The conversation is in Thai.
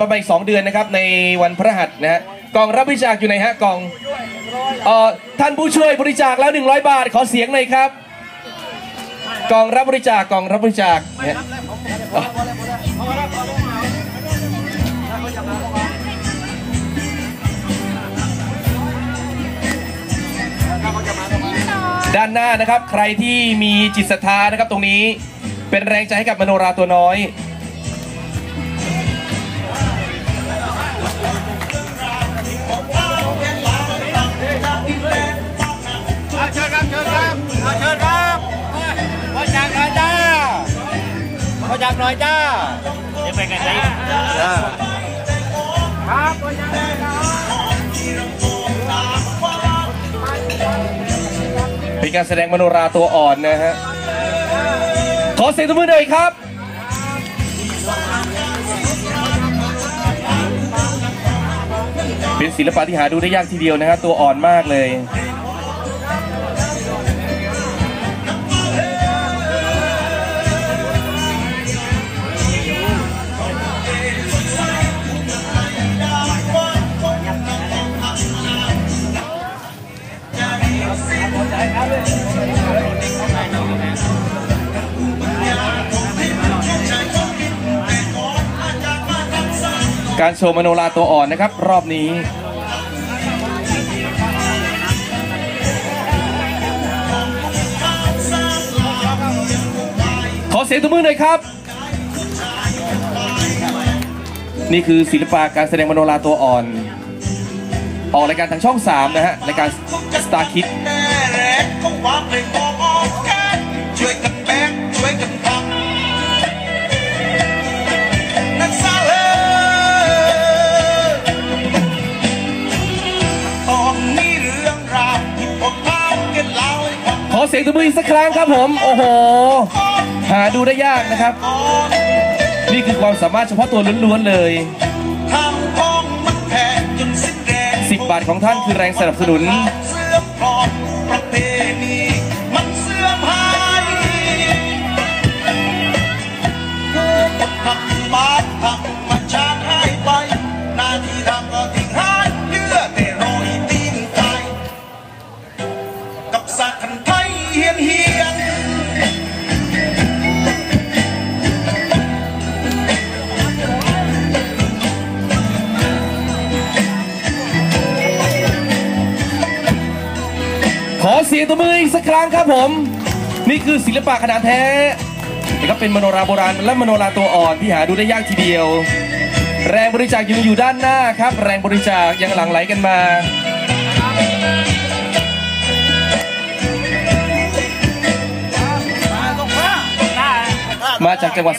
ประมาณอีกสองเดือนนะครับในวันพฤหัสนะฮะกล่องรับบริจาคอยู่ไหนฮะกล่องเอ่อท่านผู้ช่วยบริจาคแล้ว 100 บาทขอเสียงหน่อยครับ กล่องรับบริจาคกล่องรับบริจาคเนี่ยด้านหน้านะครับใครที่มีจิตศรัทธานะครับตรงนี้เป็นแรงใจให้กับมโนราตัวน้อย มาจากหน่อยจ้าจะไปกันไหนครับมาจากหน่อยจ้าเป็นการแสดงมโนราตัวอ่อนนะฮะ ขอเสียงตบมือหน่อยครับเป็นศิลปะที่หาดูได้ยากทีเดียวนะฮะตัวอ่อนมากเลย การโชว์มโนราตัวอ่อนนะครับ รอบนี้ขอเสียงตบมือหน่อยครับ นี่คือศิลปะการแสดงมโนราตัวอ่อน ออกรายการทางช่อง 3 นะฮะรายการ Star Kid อเสียงตบมืออีกสักครั้งครับผม โอ้โห หาดูได้ยากนะครับ นี่คือความสามารถเฉพาะตัวล้วนๆเลยสิ้นแรง10บาทของท่านคือแรงสนับสนุนเสื่อมคลอนประเพณีมันเสื่อมหายหักบาทหันไท เหลือแต่รอยตีนไก่กับสัตว์ทันไทยเฮียนเฮียนขอเสียงตบมืออีกสักครั้งครับผม นี่คือศิลปะขนาดแท้นะครับเป็นมโนราโบราณและมโนราตัวอ่อนที่หาดูได้ยากทีเดียว แรงบริจาคยังอยู่ด้านหน้าครับ แรงบริจาคยังหลั่งไหลกันมา มาจากจังหวัดส